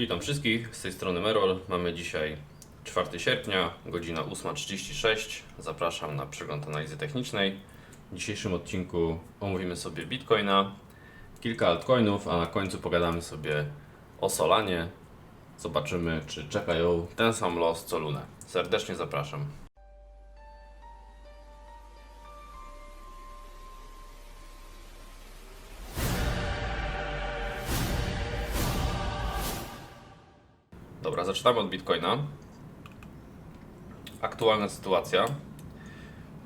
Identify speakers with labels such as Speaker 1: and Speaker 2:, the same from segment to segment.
Speaker 1: Witam wszystkich, z tej strony Merol. Mamy dzisiaj 4 sierpnia, godzina 8.36. Zapraszam na przegląd analizy technicznej. W dzisiejszym odcinku omówimy sobie Bitcoina, kilka altcoinów, a na końcu pogadamy sobie o Solanie. Zobaczymy, czy czeka ją ten sam los co Lunę. Serdecznie zapraszam. Zaczynamy od Bitcoina. Aktualna sytuacja.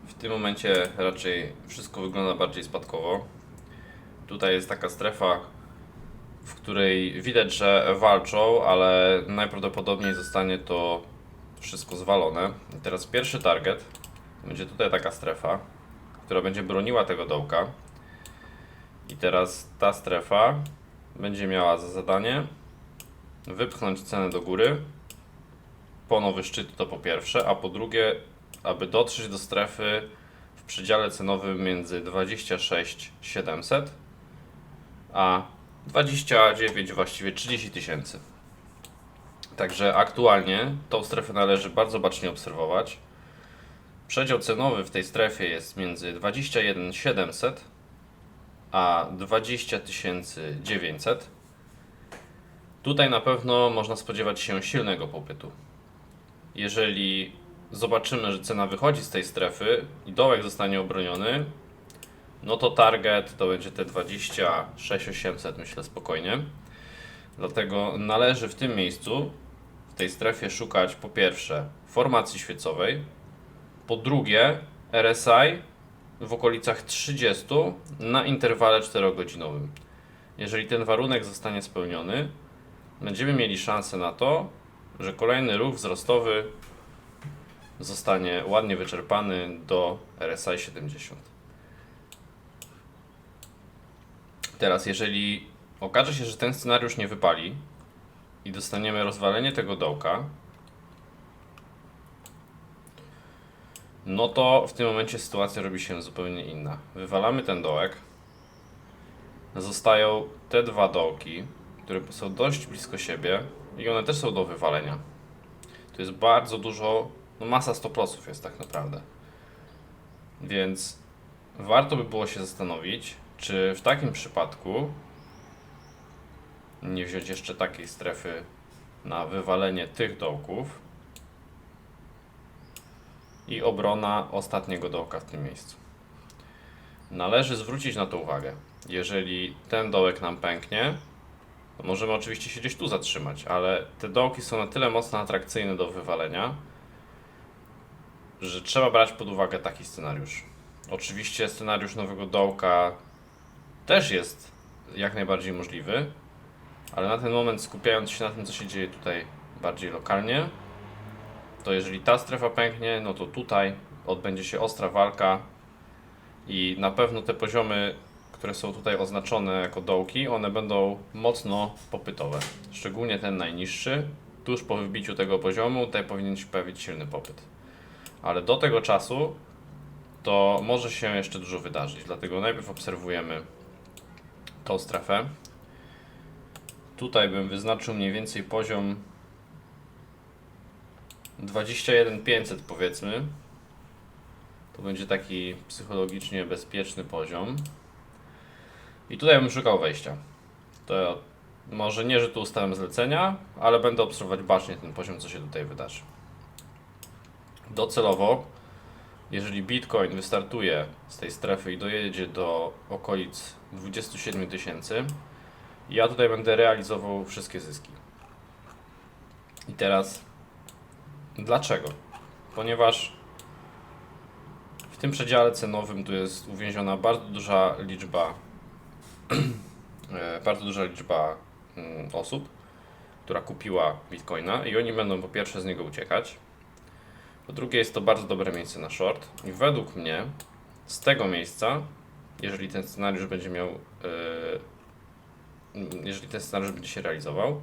Speaker 1: W tym momencie raczej wszystko wygląda bardziej spadkowo. Tutaj jest taka strefa, w której widać, że walczą, ale najprawdopodobniej zostanie to wszystko zwalone. I teraz pierwszy target będzie tutaj taka strefa, która będzie broniła tego dołka. I teraz ta strefa będzie miała za zadanie wypchnąć cenę do góry po nowy szczyt to po pierwsze, a po drugie, aby dotrzeć do strefy w przedziale cenowym między 26 700 a 29 właściwie 30 tysięcy. Także aktualnie tą strefę należy bardzo bacznie obserwować. Przedział cenowy w tej strefie jest między 21 700 a 20 900. Tutaj na pewno można spodziewać się silnego popytu. Jeżeli zobaczymy, że cena wychodzi z tej strefy i dołek zostanie obroniony, no to target to będzie te 26800 myślę spokojnie. Dlatego należy w tym miejscu, w tej strefie szukać po pierwsze formacji świecowej, po drugie RSI w okolicach 30 na interwale 4-godzinowym. Jeżeli ten warunek zostanie spełniony, będziemy mieli szansę na to, że kolejny ruch wzrostowy zostanie ładnie wyczerpany do RSI 70. Teraz, jeżeli okaże się, że ten scenariusz nie wypali i dostaniemy rozwalenie tego dołka, no to w tym momencie sytuacja robi się zupełnie inna. Wywalamy ten dołek, zostają te dwa dołki, które są dość blisko siebie i one też są do wywalenia. To jest bardzo dużo, no masa stoplosów jest tak naprawdę. Więc warto by było się zastanowić, czy w takim przypadku nie wziąć jeszcze takiej strefy na wywalenie tych dołków i obrona ostatniego dołka w tym miejscu. Należy zwrócić na to uwagę. Jeżeli ten dołek nam pęknie, możemy oczywiście się gdzieś tu zatrzymać, ale te dołki są na tyle mocno atrakcyjne do wywalenia, że trzeba brać pod uwagę taki scenariusz. Oczywiście scenariusz nowego dołka też jest jak najbardziej możliwy, ale na ten moment skupiając się na tym, co się dzieje tutaj bardziej lokalnie, to jeżeli ta strefa pęknie, no to tutaj odbędzie się ostra walka i na pewno te poziomy które są tutaj oznaczone jako dołki, one będą mocno popytowe. Szczególnie ten najniższy, tuż po wybiciu tego poziomu, tutaj powinien się pojawić silny popyt. Ale do tego czasu to może się jeszcze dużo wydarzyć, dlatego najpierw obserwujemy tą strefę. Tutaj bym wyznaczył mniej więcej poziom 21500 powiedzmy. To będzie taki psychologicznie bezpieczny poziom. I tutaj bym szukał wejścia. To może nie, że tu ustawiam zlecenia, ale będę obserwować bacznie ten poziom, co się tutaj wydarzy. Docelowo, jeżeli Bitcoin wystartuje z tej strefy i dojedzie do okolic 27 tysięcy, ja tutaj będę realizował wszystkie zyski. I teraz, dlaczego? Ponieważ w tym przedziale cenowym tu jest uwięziona bardzo duża liczba bardzo duża liczba mm, osób, która kupiła bitcoina i oni będą po pierwsze z niego uciekać. Po drugie jest to bardzo dobre miejsce na short i według mnie z tego miejsca, jeżeli ten scenariusz będzie miał, e, jeżeli ten scenariusz będzie się realizował,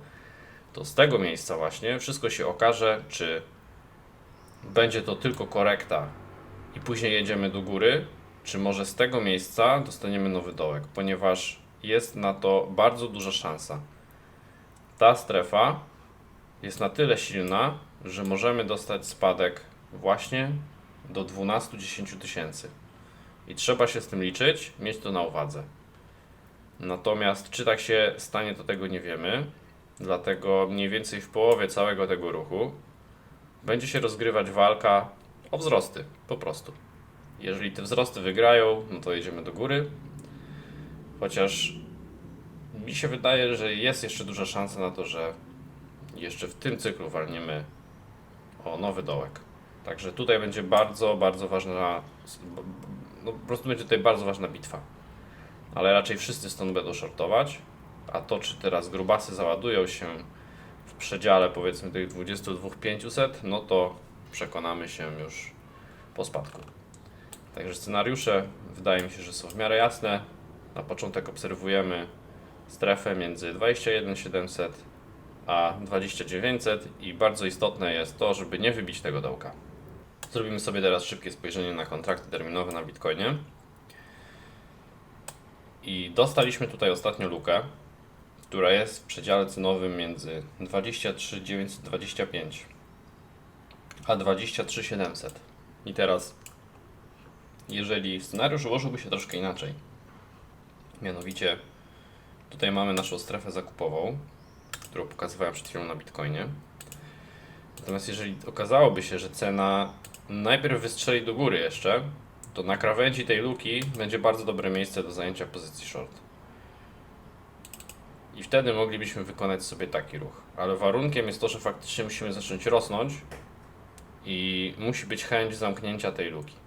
Speaker 1: to z tego miejsca właśnie wszystko się okaże, czy będzie to tylko korekta i później jedziemy do góry, czy może z tego miejsca dostaniemy nowy dołek, ponieważ jest na to bardzo duża szansa. ta strefa jest na tyle silna, że możemy dostać spadek właśnie do 12-10 tysięcy. I trzeba się z tym liczyć, mieć to na uwadze. Natomiast czy tak się stanie, to tego nie wiemy. Dlatego mniej więcej w połowie całego tego ruchu będzie się rozgrywać walka o wzrosty, po prostu. Jeżeli te wzrosty wygrają, no to jedziemy do góry. Chociaż mi się wydaje, że jest jeszcze duża szansa na to, że jeszcze w tym cyklu walniemy o nowy dołek. Także tutaj będzie bardzo, bardzo ważna, no po prostu będzie tutaj bardzo ważna bitwa. Ale raczej wszyscy stąd będą shortować, a to czy teraz grubasy załadują się w przedziale powiedzmy tych 22,500, no to przekonamy się już po spadku. Także scenariusze wydaje mi się, że są w miarę jasne. Na początek obserwujemy strefę między 21700 a 20900 i bardzo istotne jest to, żeby nie wybić tego dołka. Zrobimy sobie teraz szybkie spojrzenie na kontrakty terminowe na Bitcoinie. I dostaliśmy tutaj ostatnio lukę, która jest w przedziale cenowym między 23925 a 23700. I teraz, jeżeli scenariusz ułożyłby się troszkę inaczej, mianowicie tutaj mamy naszą strefę zakupową, którą pokazywałem przed chwilą na Bitcoinie. Natomiast jeżeli okazałoby się, że cena najpierw wystrzeli do góry jeszcze, to na krawędzi tej luki będzie bardzo dobre miejsce do zajęcia pozycji short. I wtedy moglibyśmy wykonać sobie taki ruch. Ale warunkiem jest to, że faktycznie musimy zacząć rosnąć i musi być chęć zamknięcia tej luki.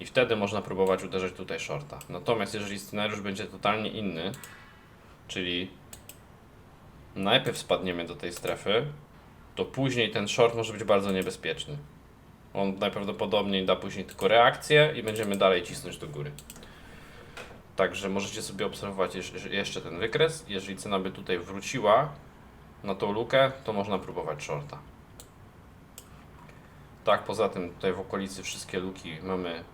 Speaker 1: I wtedy można próbować uderzyć tutaj shorta. Natomiast jeżeli scenariusz będzie totalnie inny, czyli najpierw spadniemy do tej strefy, to później ten short może być bardzo niebezpieczny. On najprawdopodobniej da później tylko reakcję i będziemy dalej cisnąć do góry. Także możecie sobie obserwować jeszcze ten wykres. Jeżeli cena by tutaj wróciła na tą lukę, to można próbować shorta. Tak, poza tym tutaj w okolicy wszystkie luki mamy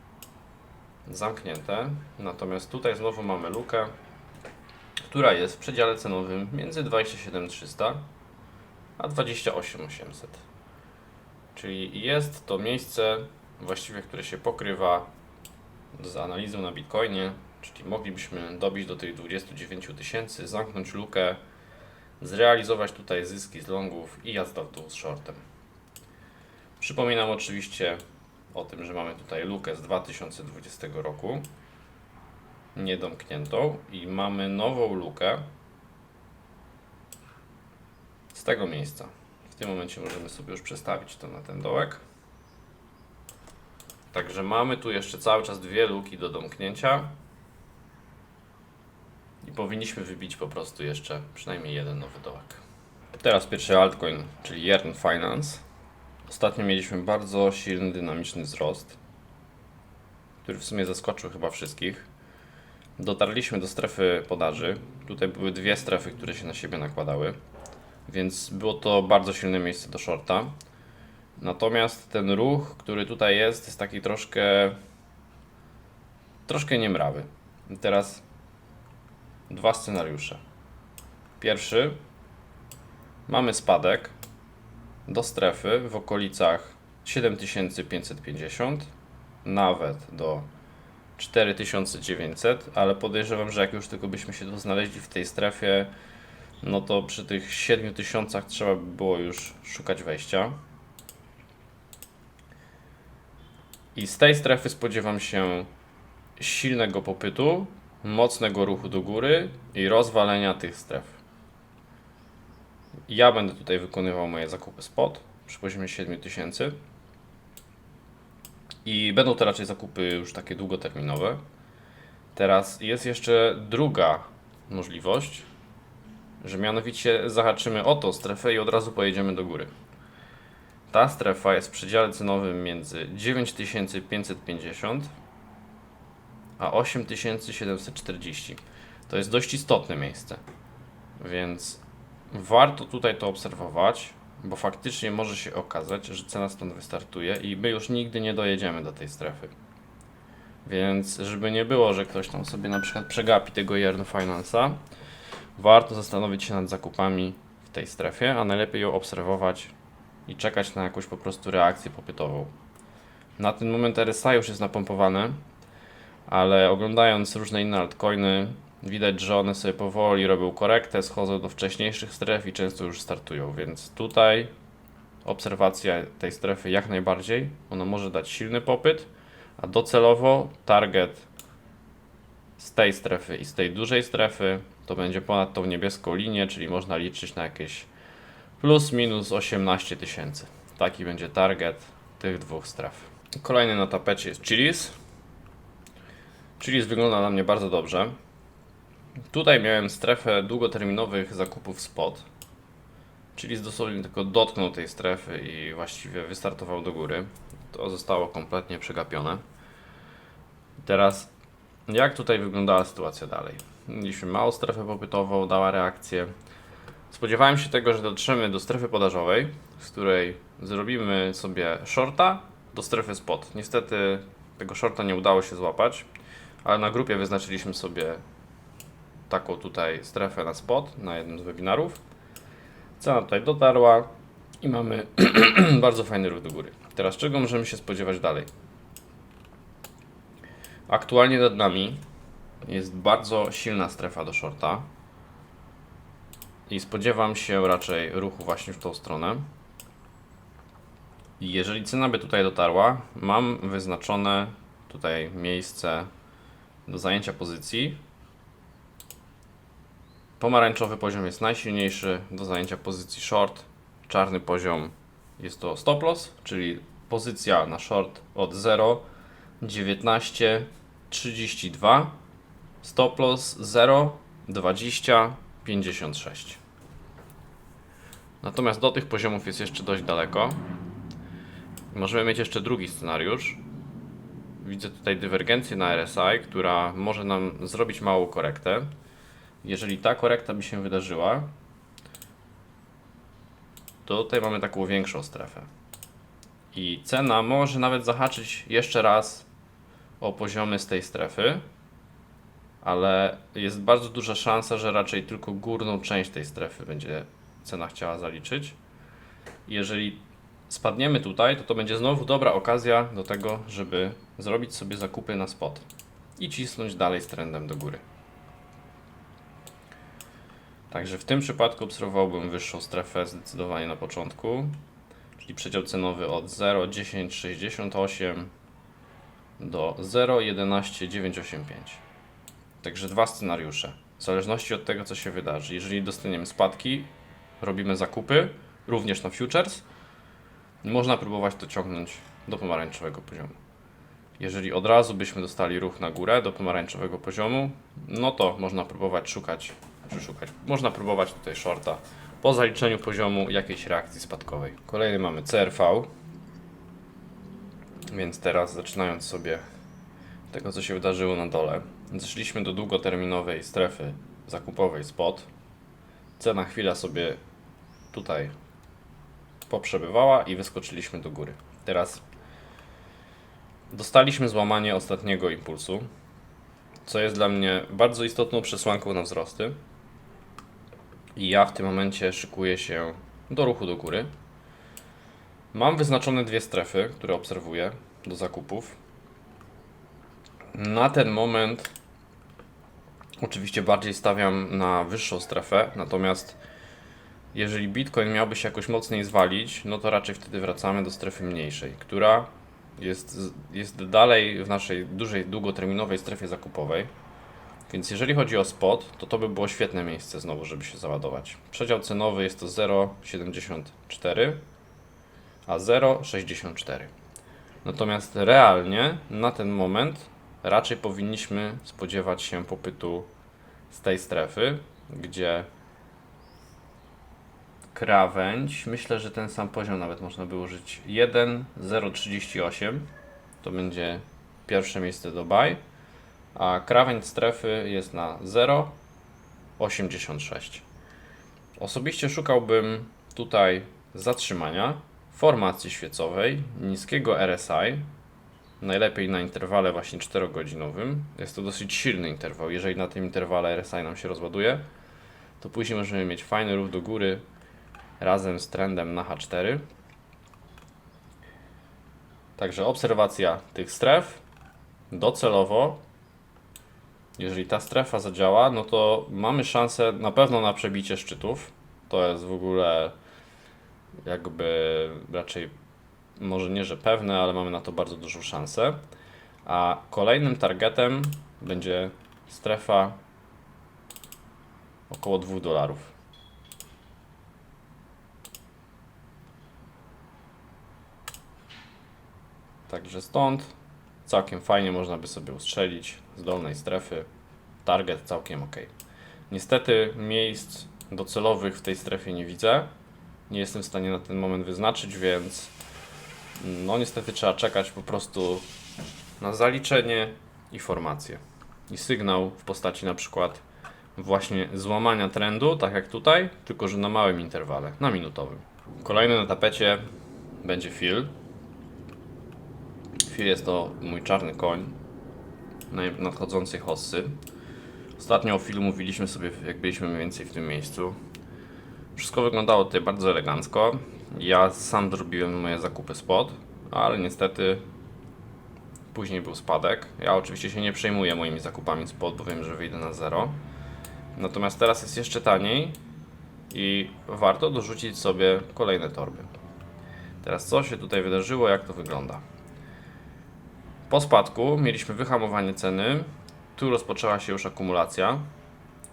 Speaker 1: zamknięte. Natomiast tutaj znowu mamy lukę, która jest w przedziale cenowym między 27300 a 28800. Czyli jest to miejsce właściwie, które się pokrywa z analizą na Bitcoinie, czyli moglibyśmy dobić do tych 29 tysięcy, zamknąć lukę, zrealizować tutaj zyski z longów i jazda w dół z shortem. Przypominam oczywiście o tym, że mamy tutaj lukę z 2020 roku, niedomkniętą i mamy nową lukę z tego miejsca. W tym momencie możemy sobie już przestawić to na ten dołek. Także mamy tu jeszcze cały czas dwie luki do domknięcia. I powinniśmy wybić po prostu jeszcze przynajmniej jeden nowy dołek. Teraz pierwszy altcoin, czyli Yearn Finance. Ostatnio mieliśmy bardzo silny, dynamiczny wzrost, który w sumie zaskoczył chyba wszystkich. Dotarliśmy do strefy podaży. Tutaj były dwie strefy, które się na siebie nakładały więc było to bardzo silne miejsce do shorta. Natomiast ten ruch, który tutaj jest, jest taki troszkę troszkę niemrawy. I teraz dwa scenariusze. Pierwszy mamy spadek do strefy w okolicach 7550, nawet do 4900, ale podejrzewam, że jak już tylko byśmy się tu znaleźli w tej strefie, no to przy tych 7000 trzeba by było już szukać wejścia. I z tej strefy spodziewam się silnego popytu, mocnego ruchu do góry i rozwalenia tych stref. Ja będę tutaj wykonywał moje zakupy spot przy poziomie 7000. I będą to raczej zakupy już takie długoterminowe. Teraz jest jeszcze druga możliwość, że mianowicie zahaczymy o tą strefę i od razu pojedziemy do góry. Ta strefa jest w przedziale cenowym między 9550 a 8740. To jest dość istotne miejsce, więc warto tutaj to obserwować, bo faktycznie może się okazać, że cena stąd wystartuje i my już nigdy nie dojedziemy do tej strefy. Więc żeby nie było, że ktoś tam sobie na przykład przegapi tego Yearn Finance'a, warto zastanowić się nad zakupami tej strefie, a najlepiej ją obserwować i czekać na jakąś po prostu reakcję popytową. Na ten moment RSI już jest napompowane, ale oglądając różne inne altcoiny, widać, że one sobie powoli robią korektę, schodzą do wcześniejszych stref i często już startują, więc tutaj obserwacja tej strefy jak najbardziej. Ona może dać silny popyt, a docelowo target z tej strefy i z tej dużej strefy to będzie ponad tą niebieską linię, czyli można liczyć na jakieś plus minus 18 tysięcy. Taki będzie target tych dwóch stref. Kolejny na tapecie jest Chili's. Chili's wygląda na mnie bardzo dobrze. Tutaj miałem strefę długoterminowych zakupów spot. Chili's dosłownie tylko dotknął tej strefy i właściwie wystartował do góry. To zostało kompletnie przegapione. Teraz jak tutaj wyglądała sytuacja dalej? Mieliśmy małą strefę popytową, dała reakcję. Spodziewałem się tego, że dotrzemy do strefy podażowej, z której zrobimy sobie shorta do strefy spot. Niestety tego shorta nie udało się złapać, ale na grupie wyznaczyliśmy sobie taką tutaj strefę na spot na jednym z webinarów. Cena tutaj dotarła i mamy bardzo fajny ruch do góry. Teraz czego możemy się spodziewać dalej? Aktualnie nad nami jest bardzo silna strefa do shorta i spodziewam się raczej ruchu właśnie w tą stronę. Jeżeli cena by tutaj dotarła, mam wyznaczone tutaj miejsce do zajęcia pozycji. Pomarańczowy poziom jest najsilniejszy do zajęcia pozycji short. Czarny poziom jest to stop loss, czyli pozycja na short od 0 19 32 stop loss 0 20 56 Natomiast do tych poziomów jest jeszcze dość daleko. Możemy mieć jeszcze drugi scenariusz. Widzę tutaj dywergencję na RSI, która może nam zrobić małą korektę. Jeżeli ta korekta by się wydarzyła, to tutaj mamy taką większą strefę. I cena może nawet zahaczyć jeszcze raz o poziomy z tej strefy, ale jest bardzo duża szansa, że raczej tylko górną część tej strefy będzie cena chciała zaliczyć. Jeżeli spadniemy tutaj, to to będzie znowu dobra okazja do tego, żeby zrobić sobie zakupy na spot i cisnąć dalej z trendem do góry. Także w tym przypadku obserwowałbym wyższą strefę zdecydowanie na początku, czyli przedział cenowy od 0,1068 do 0,11985. Także dwa scenariusze. W zależności od tego, co się wydarzy. Jeżeli dostaniemy spadki, robimy zakupy, również na futures. Można próbować to ciągnąć do pomarańczowego poziomu. Jeżeli od razu byśmy dostali ruch na górę do pomarańczowego poziomu, no to można próbować szukać, czy szukać, można próbować tutaj shorta po zaliczeniu poziomu jakiejś reakcji spadkowej. Kolejny mamy CRV, więc teraz zaczynając sobie tego, co się wydarzyło na dole, zeszliśmy do długoterminowej strefy zakupowej spot. Cena chwila sobie tutaj poprzebywała i wyskoczyliśmy do góry. Teraz dostaliśmy złamanie ostatniego impulsu, co jest dla mnie bardzo istotną przesłanką na wzrosty. I ja w tym momencie szykuję się do ruchu do góry. Mam wyznaczone dwie strefy, które obserwuję do zakupów. Na ten moment oczywiście bardziej stawiam na wyższą strefę, natomiast jeżeli Bitcoin miałby się jakoś mocniej zwalić, no to raczej wtedy wracamy do strefy mniejszej, która jest, jest dalej w naszej dużej, długoterminowej strefie zakupowej. Więc jeżeli chodzi o spot, to to by było świetne miejsce znowu, żeby się załadować. Przedział cenowy jest to 0,74, a 0,64. Natomiast realnie na ten moment raczej powinniśmy spodziewać się popytu z tej strefy, gdzie krawędź, myślę, że ten sam poziom nawet można by użyć 1,038 to będzie pierwsze miejsce buy, a krawędź strefy jest na 0,86. Osobiście szukałbym tutaj zatrzymania, formacji świecowej, niskiego RSI, najlepiej na interwale właśnie 4-godzinowym. Jest to dosyć silny interwał. Jeżeli na tym interwale RSI nam się rozładuje, to później możemy mieć fajny ruch do góry razem z trendem na H4. Także obserwacja tych stref docelowo. Jeżeli ta strefa zadziała, no to mamy szansę na pewno na przebicie szczytów. To jest w ogóle jakby raczej może nie, że pewne, ale mamy na to bardzo dużą szansę. A kolejnym targetem będzie strefa około 2 dolarów. Także stąd całkiem fajnie można by sobie ustrzelić z dolnej strefy. Target całkiem ok. Niestety miejsc docelowych w tej strefie nie widzę. Nie jestem w stanie na ten moment wyznaczyć, więc no niestety trzeba czekać po prostu na zaliczenie i formację. I sygnał w postaci na przykład właśnie złamania trendu, tak jak tutaj, tylko że na małym interwale, na minutowym. Kolejny na tapecie będzie Phil. Phil jest to mój czarny koń nadchodzącej hossy. Ostatnio o Philu mówiliśmy sobie, jak byliśmy mniej więcej w tym miejscu. Wszystko wyglądało tutaj bardzo elegancko. Ja sam zrobiłem moje zakupy spot, ale niestety później był spadek. Ja oczywiście się nie przejmuję moimi zakupami spot, bo wiem, że wyjdę na zero. Natomiast teraz jest jeszcze taniej i warto dorzucić sobie kolejne torby. Teraz co się tutaj wydarzyło, jak to wygląda? Po spadku mieliśmy wyhamowanie ceny. Tu rozpoczęła się już akumulacja.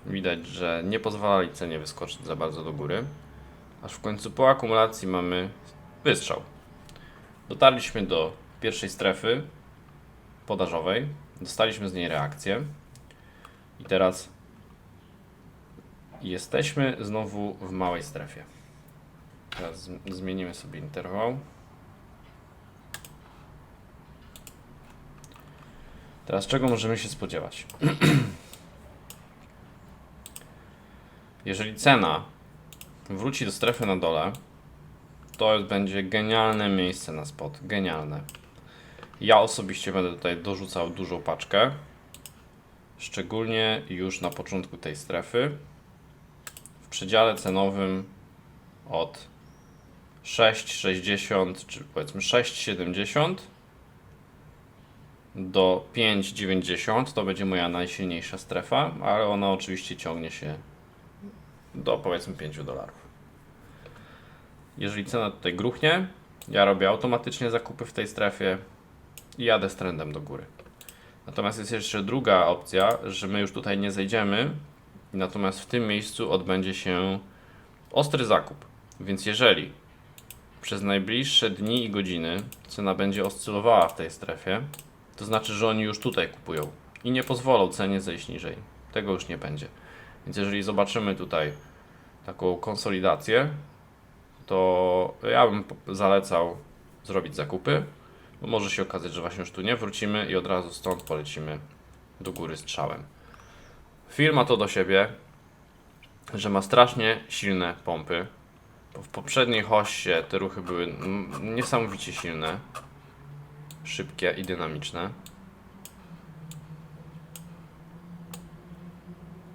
Speaker 1: Widać, że nie pozwalali cenie wyskoczyć za bardzo do góry. Aż w końcu po akumulacji mamy wystrzał. Dotarliśmy do pierwszej strefy podażowej. Dostaliśmy z niej reakcję. I teraz jesteśmy znowu w małej strefie. Teraz zmienimy sobie interwał. Teraz czego możemy się spodziewać? Jeżeli cena wróci do strefy na dole, to będzie genialne miejsce na spot. Genialne. Ja osobiście będę tutaj dorzucał dużą paczkę. Szczególnie już na początku tej strefy. W przedziale cenowym od 6,60 czy powiedzmy 6,70 do 5,90 to będzie moja najsilniejsza strefa, ale ona oczywiście ciągnie się do powiedzmy 5 dolarów. Jeżeli cena tutaj gruchnie, ja robię automatycznie zakupy w tej strefie i jadę z trendem do góry. Natomiast jest jeszcze druga opcja, że my już tutaj nie zejdziemy, natomiast w tym miejscu odbędzie się ostry zakup. Więc jeżeli przez najbliższe dni i godziny cena będzie oscylowała w tej strefie, to znaczy, że oni już tutaj kupują i nie pozwolą cenie zejść niżej. Tego już nie będzie. Więc jeżeli zobaczymy tutaj taką konsolidację, to ja bym zalecał zrobić zakupy, bo może się okazać, że właśnie już tu nie wrócimy i od razu stąd polecimy do góry strzałem. Firma to do siebie, że ma strasznie silne pompy. W poprzedniej hoście te ruchy były niesamowicie silne, szybkie i dynamiczne.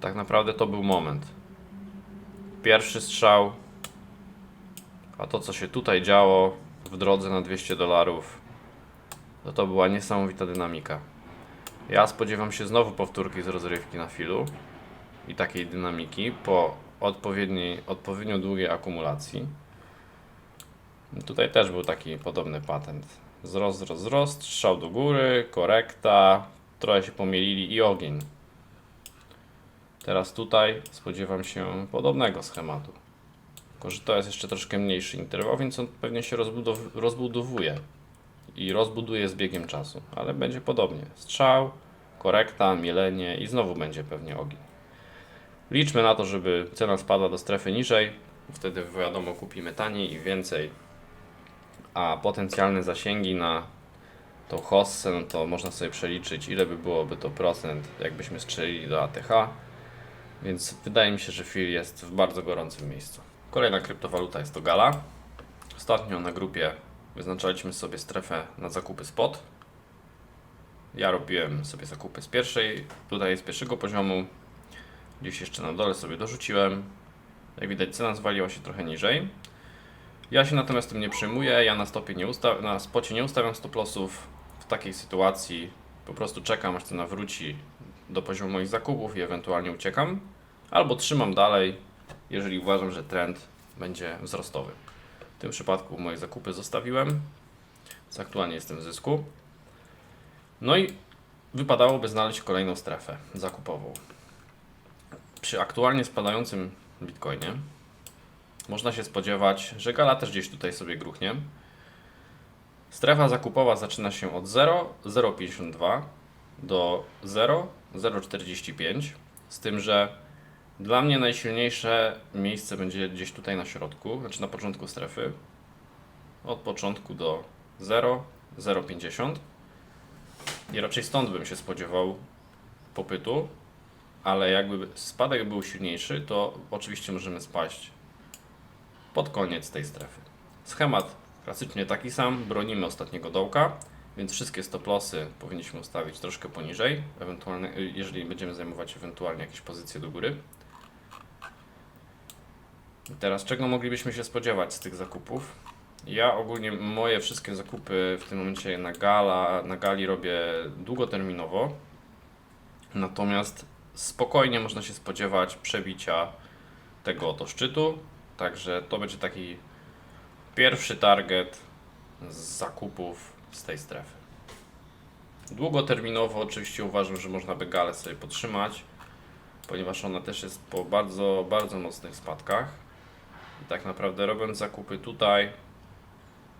Speaker 1: Tak naprawdę to był moment. Pierwszy strzał, a to co się tutaj działo w drodze na 200 dolarów, to to była niesamowita dynamika. Ja spodziewam się znowu powtórki z rozrywki na filu i takiej dynamiki po odpowiedniej, odpowiednio długiej akumulacji. Tutaj też był taki podobny patent. Wzrost, wzrost, wzrost, strzał do góry, korekta, trochę się pomylili i ogień. Teraz tutaj spodziewam się podobnego schematu. Tylko, że to jest jeszcze troszkę mniejszy interwał, więc on pewnie się rozbudow- rozbudowuje i rozbuduje z biegiem czasu, ale będzie podobnie. Strzał, korekta, mielenie i znowu będzie pewnie ogień. Liczmy na to, żeby cena spadła do strefy niżej, wtedy wiadomo kupimy taniej i więcej, a potencjalne zasięgi na tą hossę, no to można sobie przeliczyć ile by byłoby to procent, jakbyśmy strzelili do ATH, więc wydaje mi się, że FIL jest w bardzo gorącym miejscu. Kolejna kryptowaluta jest to Gala. Ostatnio na grupie wyznaczaliśmy sobie strefę na zakupy spot. Ja robiłem sobie zakupy z pierwszej, tutaj z pierwszego poziomu. Gdzieś jeszcze na dole sobie dorzuciłem. Jak widać cena zwaliła się trochę niżej. Ja się natomiast tym nie przejmuję, ja na stopie nie usta- na spocie nie ustawiam stop lossów. W takiej sytuacji po prostu czekam aż cena wróci do poziomu moich zakupów i ewentualnie uciekam. Albo trzymam dalej, jeżeli uważam, że trend będzie wzrostowy. W tym przypadku moje zakupy zostawiłem, aktualnie jestem w zysku. No i wypadałoby znaleźć kolejną strefę zakupową. Przy aktualnie spadającym bitcoinie można się spodziewać, że gala też gdzieś tutaj sobie gruchnie. Strefa zakupowa zaczyna się od 0, 0,52 do 0, 0,45. Z tym, że dla mnie najsilniejsze miejsce będzie gdzieś tutaj na środku, znaczy na początku strefy. Od początku do 0, 0,50. I raczej stąd bym się spodziewał popytu, ale jakby spadek był silniejszy, to oczywiście możemy spaść pod koniec tej strefy. Schemat klasycznie taki sam, bronimy ostatniego dołka, więc wszystkie stop-lossy powinniśmy ustawić troszkę poniżej, ewentualnie, jeżeli będziemy zajmować ewentualnie jakieś pozycje do góry. I teraz czego moglibyśmy się spodziewać z tych zakupów? Ja ogólnie moje wszystkie zakupy w tym momencie na, gala, na gali robię długoterminowo, natomiast spokojnie można się spodziewać przebicia tego oto szczytu, także to będzie taki pierwszy target z zakupów z tej strefy. Długoterminowo oczywiście uważam, że można by galę sobie podtrzymać, ponieważ ona też jest po bardzo, bardzo mocnych spadkach. I tak naprawdę robiąc zakupy tutaj,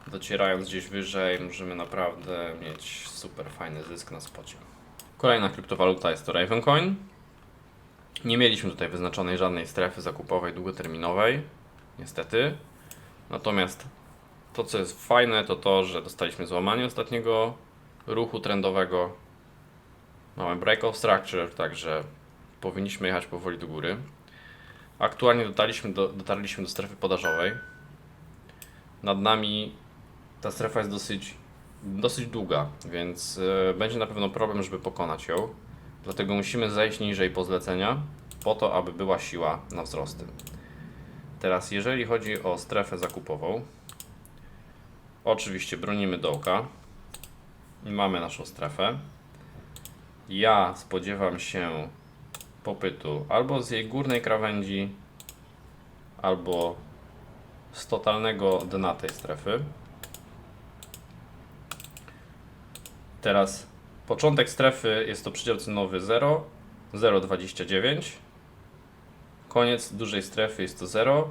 Speaker 1: docierając gdzieś wyżej, możemy naprawdę mieć super fajny zysk na spocie. Kolejna kryptowaluta jest to Ravencoin. Nie mieliśmy tutaj wyznaczonej żadnej strefy zakupowej długoterminowej, niestety. Natomiast to, co jest fajne, to to, że dostaliśmy złamanie ostatniego ruchu trendowego. Mamy break of structure, także powinniśmy jechać powoli do góry. Aktualnie dotarliśmy do, dotarliśmy do strefy podażowej. Nad nami ta strefa jest dosyć, dosyć długa, więc e, będzie na pewno problem, żeby pokonać ją. Dlatego musimy zejść niżej po zlecenia, po to, aby była siła na wzrosty. Teraz, jeżeli chodzi o strefę zakupową, oczywiście bronimy dołka mamy naszą strefę. Ja spodziewam się popytu albo z jej górnej krawędzi, albo z totalnego dna tej strefy. Teraz początek strefy jest to przedział cenowy 0, 0,29. Koniec dużej strefy jest to 0,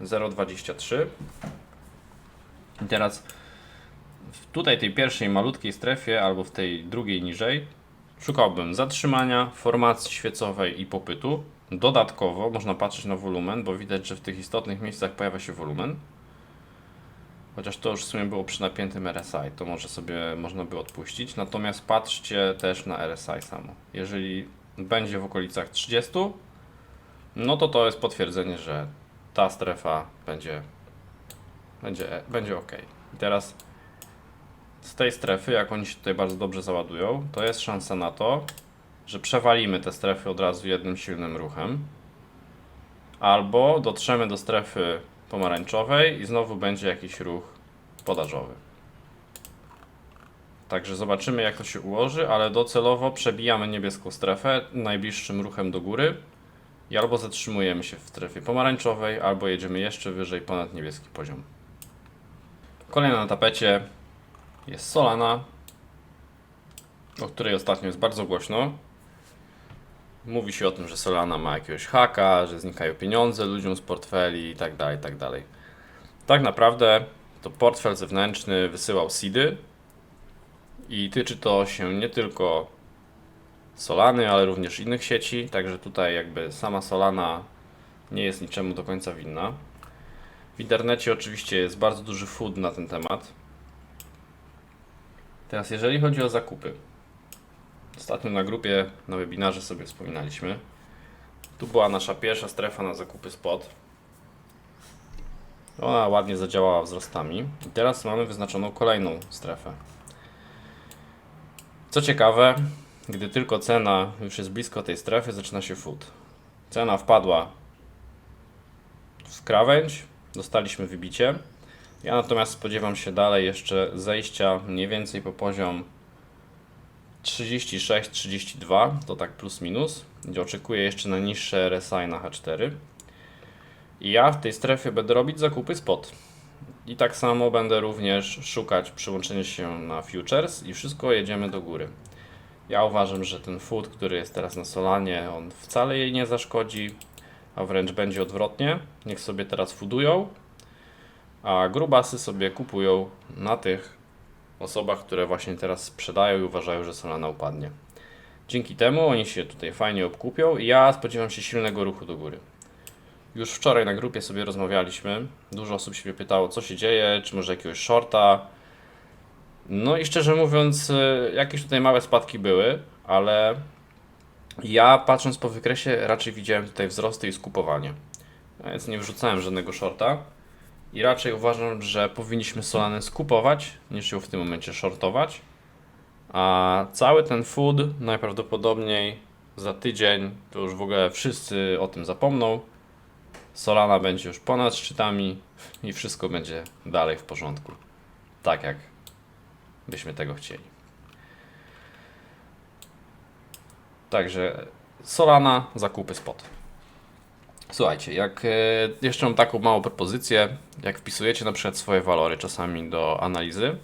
Speaker 1: 0,23. I teraz w tutaj tej pierwszej malutkiej strefie albo w tej drugiej niżej szukałbym zatrzymania, formacji świecowej i popytu. Dodatkowo można patrzeć na wolumen, bo widać, że w tych istotnych miejscach pojawia się wolumen. Chociaż to już w sumie było przy napiętym RSI, to może sobie można by odpuścić. Natomiast patrzcie też na RSI samo. Jeżeli będzie w okolicach 30, no to to jest potwierdzenie, że ta strefa będzie, będzie, będzie ok. I teraz z tej strefy, jak oni się tutaj bardzo dobrze załadują, to jest szansa na to, że przewalimy te strefy od razu jednym silnym ruchem. Albo dotrzemy do strefy pomarańczowej i znowu będzie jakiś ruch podażowy. Także zobaczymy jak to się ułoży, ale docelowo przebijamy niebieską strefę najbliższym ruchem do góry i albo zatrzymujemy się w strefie pomarańczowej, albo jedziemy jeszcze wyżej ponad niebieski poziom. Kolejna na tapecie jest Solana, o której ostatnio jest bardzo głośno. Mówi się o tym, że Solana ma jakiegoś haka, że znikają pieniądze ludziom z portfeli i tak dalej, i tak. Tak naprawdę to portfel zewnętrzny wysyłał seedy i tyczy to się nie tylko Solany, ale również innych sieci, także tutaj jakby sama Solana nie jest niczemu do końca winna. W internecie oczywiście jest bardzo duży food na ten temat. Teraz jeżeli chodzi o zakupy. Ostatnio na grupie, na webinarze sobie wspominaliśmy. Tu była nasza pierwsza strefa na zakupy spot. Ona ładnie zadziałała wzrostami. I teraz mamy wyznaczoną kolejną strefę. Co ciekawe, gdy tylko cena już jest blisko tej strefy, zaczyna się food. Cena wpadła w krawędź, dostaliśmy wybicie. Ja natomiast spodziewam się dalej jeszcze zejścia mniej więcej po poziom 36-32, to tak plus minus, gdzie oczekuję jeszcze na niższe RSI na H4. I ja w tej strefie będę robić zakupy spot. I tak samo będę również szukać przyłączenia się na futures i wszystko jedziemy do góry. Ja uważam, że ten food, który jest teraz na Solanie, on wcale jej nie zaszkodzi, a wręcz będzie odwrotnie. Niech sobie teraz foodują, a grubasy sobie kupują na tych osobach, które właśnie teraz sprzedają i uważają, że Solana upadnie. Dzięki temu oni się tutaj fajnie obkupią i ja spodziewam się silnego ruchu do góry. Już wczoraj na grupie sobie rozmawialiśmy. Dużo osób się pytało, co się dzieje, czy może jakiegoś shorta. No i szczerze mówiąc, y, jakieś tutaj małe spadki były, ale ja patrząc po wykresie raczej widziałem tutaj wzrosty i skupowanie. Więc nie wrzucałem żadnego shorta i raczej uważam, że powinniśmy Solanę skupować niż ją w tym momencie shortować. A cały ten food najprawdopodobniej za tydzień to już w ogóle wszyscy o tym zapomną. Solana będzie już ponad szczytami i wszystko będzie dalej w porządku. Tak jak byśmy tego chcieli. Także Solana, zakupy spot. Słuchajcie, jak e, jeszcze mam taką małą propozycję, jak wpisujecie na przykład swoje walory czasami do analizy,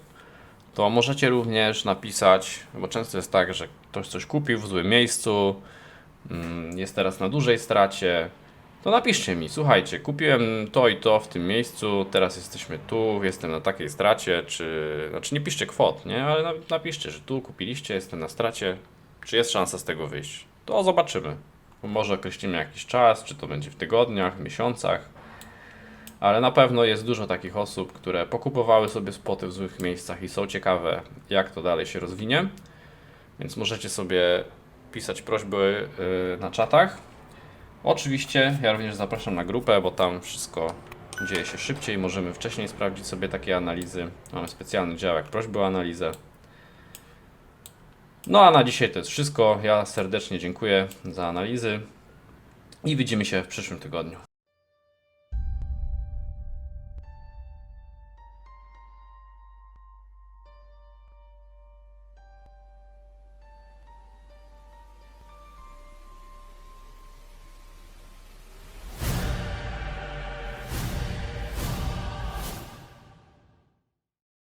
Speaker 1: to możecie również napisać, bo często jest tak, że ktoś coś kupił w złym miejscu, mm, jest teraz na dużej stracie, to napiszcie mi, słuchajcie, kupiłem to i to w tym miejscu, teraz jesteśmy tu, jestem na takiej stracie, czy, znaczy nie piszcie kwot, nie, ale na- napiszcie, że tu kupiliście, jestem na stracie, czy jest szansa z tego wyjść. To zobaczymy. Może określimy jakiś czas, czy to będzie w tygodniach, miesiącach, ale na pewno jest dużo takich osób, które pokupowały sobie spoty w złych miejscach i są ciekawe, jak to dalej się rozwinie. Więc możecie sobie pisać prośby yy, na czatach. Oczywiście ja również zapraszam na grupę, bo tam wszystko dzieje się szybciej. Możemy wcześniej sprawdzić sobie takie analizy. Mamy specjalny dział jak prośby o analizę. No a na dzisiaj to jest wszystko. Ja serdecznie dziękuję za analizy i widzimy się w przyszłym tygodniu.